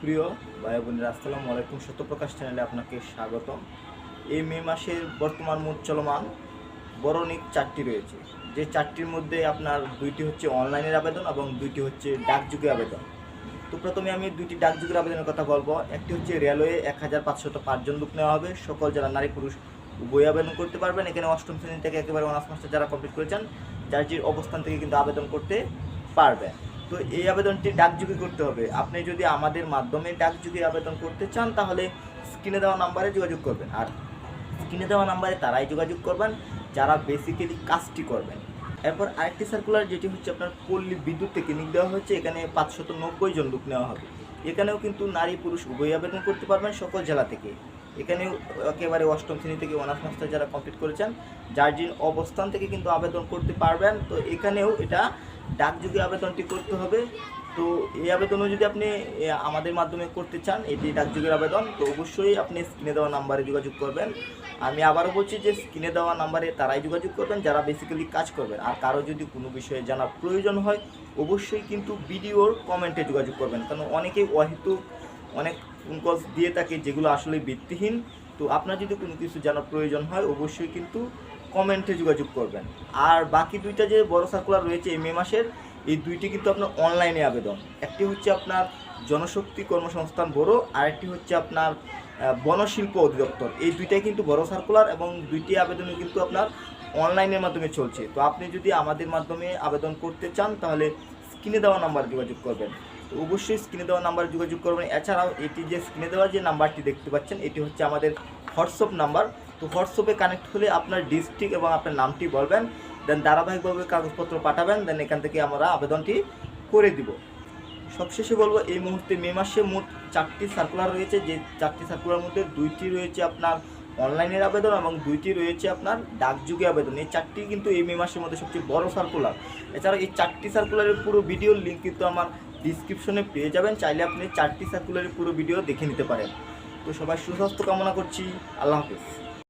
সুপ্রিয় ভাই বোনের আসসালামু আলাইকুম। সত্যপ্রকাশ চ্যানেলে আপনাকে স্বাগতম। এই মে মাসের বর্তমান মোট চলমান বরণিক চারটি রয়েছে। যে চারটির মধ্যে আপনার দুইটি হচ্ছে অনলাইনের আবেদন এবং দুইটি হচ্ছে ডাকযুগে আবেদন। তো প্রথমে আমি দুইটি ডাকযুগের আবেদনের কথা বলব। একটি হচ্ছে রেলওয়ে এক হাজার পাঁচশত পাঁচজন লোক নেওয়া হবে। সকল যারা নারী পুরুষ, উভয় আবেদন করতে পারবেন। এখানে অষ্টম শ্রেণি থেকে একেবারে অনার্স মাস্টার যারা কমপ্লিট করেছেন, যার যে অবস্থান থেকে কিন্তু আবেদন করতে পারবেন। তো এই আবেদনটি ডাকযোগে করতে হবে। আপনি যদি আমাদের মাধ্যমে ডাকযোগে আবেদন করতে চান, তাহলে স্ক্রিনে দেওয়া নাম্বারে যোগাযোগ করবেন। আর স্ক্রিনে দেওয়া নাম্বারে তারাই যোগাযোগ করবেন, যারা বেসিক্যালি কাজটি করবেন। এরপর আরেকটি সার্কুলার যেটি হচ্ছে আপনার পল্লী বিদ্যুৎ থেকে নিক দেওয়া হচ্ছে এখানে পাঁচশত নব্বই জন লোক নেওয়া হবে। এখানেও কিন্তু নারী পুরুষ উভয় আবেদন করতে পারবেন সকল জেলা থেকে। এখানেও একেবারে অষ্টম শ্রেণি থেকে অনার্স মাস্টার যারা কমপ্লিট করেছেন যে অবস্থান থেকে কিন্তু আবেদন করতে পারবেন। তো এখানেও এটা ডাকযোগে আবেদনটি করতে হবে। তো এই আবেদনও যদি আপনি আমাদের মাধ্যমে করতে চান, এটি ডাকযোগের আবেদন, তো অবশ্যই আপনি স্ক্রিনে দেওয়া নাম্বারে যোগাযোগ করবেন। আমি আবারও বলছি যে স্ক্রিনে দেওয়া নাম্বারে তারাই যোগাযোগ করবেন, যারা বেসিক্যালি কাজ করবেন। আর কারও যদি কোনো বিষয়ে জানার প্রয়োজন হয়, অবশ্যই কিন্তু ভিডিওর কমেন্টে যোগাযোগ করবেন। কারণ অনেকেই অহেতুক, অনেক ফোন কলস দিয়ে থাকে যেগুলো আসলে ভিত্তিহীন। তো আপনার যদি কোনো কিছু জানার প্রয়োজন হয়, অবশ্যই কিন্তু কমেন্টে যোগাযোগ করবেন। আর বাকি দুইটা যে বড় সার্কুলার রয়েছে, এই মে মাসের এই দুইটি কিন্তু আপনার অনলাইনে আবেদন। একটি হচ্ছে আপনার জনশক্তি কর্মসংস্থান বড় আরেকটি হচ্ছে আপনার বনশিল্প অধিদপ্তর। এই দুইটাই কিন্তু বড় সার্কুলার এবং দুইটি আবেদনই কিন্তু আপনার অনলাইনের মাধ্যমে চলছে। তো আপনি যদি আমাদের মাধ্যমে আবেদন করতে চান, তাহলে স্ক্রিনে দেওয়া নাম্বার যোগাযোগ করবেন। তো অবশ্যই স্ক্রিনে দেওয়া নাম্বারে যোগাযোগ করবেন। এছাড়াও এটি যে স্ক্রিনে দেওয়া যে নাম্বারটি দেখতে পাচ্ছেন, এটি হচ্ছে আমাদের হোয়াটসঅ্যাপ নাম্বার তো হোয়াটসঅ্যাপে কানেক্ট হলে আপনার ডিস্ট্রিক্ট এবং আপনার নামটি বলবেন। দেন ধারাবাহিকভাবে কাগজপত্র পাঠাবেন দেন এখান থেকে আমরা আবেদনটি করে দিব। সবশেষে বলব, এই মুহূর্তে মে মাসে মোট চারটি সার্কুলার রয়েছে, যে চারটি সার্কুলার মধ্যে দুইটি রয়েছে আপনার অনলাইনের আবেদন এবং দুইটি রয়েছে আপনার ডাকযুগে আবেদন। এই চারটি কিন্তু এই মে মাসের মধ্যে সবচেয়ে বড় সার্কুলার এছাড়া এই চারটি সার্কুলারের পুরো ভিডিওর লিঙ্ক কিন্তু আমার ডিসক্রিপশনে পেয়ে যাবেন। চাইলে আপনি চারটি সার্কুলারের পুরো ভিডিও দেখে নিতে পারেন। তো সবাই সুস্বাস্থ্য কামনা করছি। আল্লাহ হাফিজ।